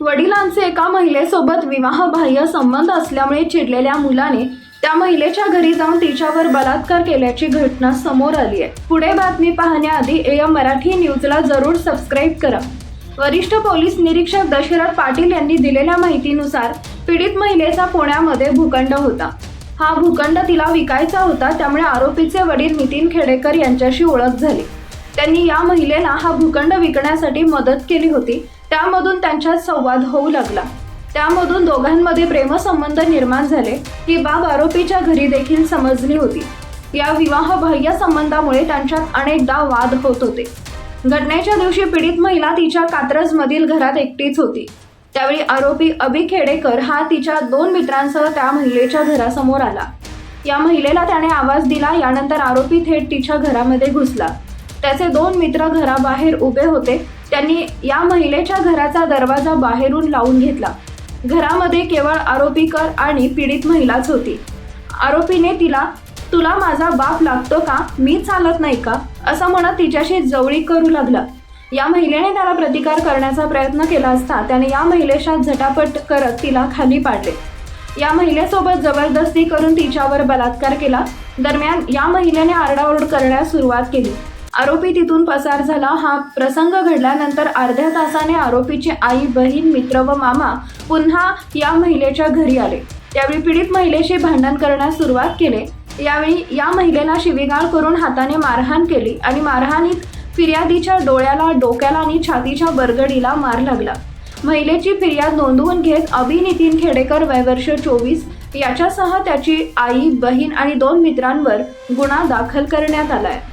वडिलांचे एका महिलेसोबत विवाहबाह्य संबंध असल्यामुळे चिडलेल्या मुलाने त्या महिलेच्या घरी जाऊन तिच्यावर बलात्कार केल्याची घटना समोर आली आहे. पुढे बातमी पाहण्याआधी एम मराठी न्यूजला जरूर सबस्क्राईब करा. वरिष्ठ पोलीस निरीक्षक दशरथ पाटील यांनी दिलेल्या माहितीनुसार पीडित महिलेचा पुण्यामध्ये भूखंड होता. हा भूखंड तिला विकायचा होता त्यामुळे आरोपीचे वडील नितीन खेडेकर यांच्याशी ओळख झाली. त्यांनी या महिलेला हा भूखंड विकण्यासाठी मदत केली होती. त्यामधून त्यांच्यात संवाद होऊ लागला. त्यामधून दोघांमध्ये प्रेमसंबंध निर्माण झाले ही बाब आरोपीच्या घरी देखील समजली होती. या विवाहबाह्य संबंधामुळे त्यांच्यात अनेकदा वाद होत होते. घटनेच्या दिवशी पीडित महिला तिच्या कात्रजमधील घरात एकटीच होती. त्यावेळी आरोपी अभि खेडेकर हा तिच्या दोन मित्रांसह त्या महिलेच्या घरासमोर आला. या महिलेला त्याने आवाज दिला यानंतर आरोपी थेट तिच्या घरामध्ये घुसला. त्याचे दोन मित्र घराबाहेर उभे होते. त्यांनी या महिलेच्या घराचा दरवाजा बाहेरून लावून घेतला. घरामध्ये केवळ आरोपीकर आणि पीडित महिलाच होती. आरोपीने तिला तुला माझा बाप लागतो का? मी चालत नाही का? असं म्हणत तिच्याशी जवळी करू लागला. या महिलेने त्याला प्रतिकार करण्याचा प्रयत्न केला असता त्याने या महिलेच्या झटापट करत तिला खाली पाडले. या महिलेसोबत जबरदस्ती करून तिच्यावर बलात्कार केला. दरम्यान या महिलेने आरडाओरड करण्यास सुरुवात केली. आरोपी तिथून पसार झाला. हा प्रसंग घडल्यानंतर अर्ध्या तासाने आरोपीची आई बहीण मित्र व मामा पुन्हा या महिलेच्या घरी आले. त्यावेळी पीडित महिलेशी भांडण करण्यास सुरुवात केले. यावेळी या महिलेला शिवीगाळ करून हाताने मारहाण केली आणि मारहाणीत फिर्यादीच्या डोळ्याला डोक्याला आणि छातीच्या बरगडीला मार लागला. महिलेची फिर्याद नोंदवून घेत अभि नितीन खेडेकर वयवर्ष चोवीस याच्यासह त्याची आई बहीण आणि दोन मित्रांवर गुन्हा दाखल करण्यात आला आहे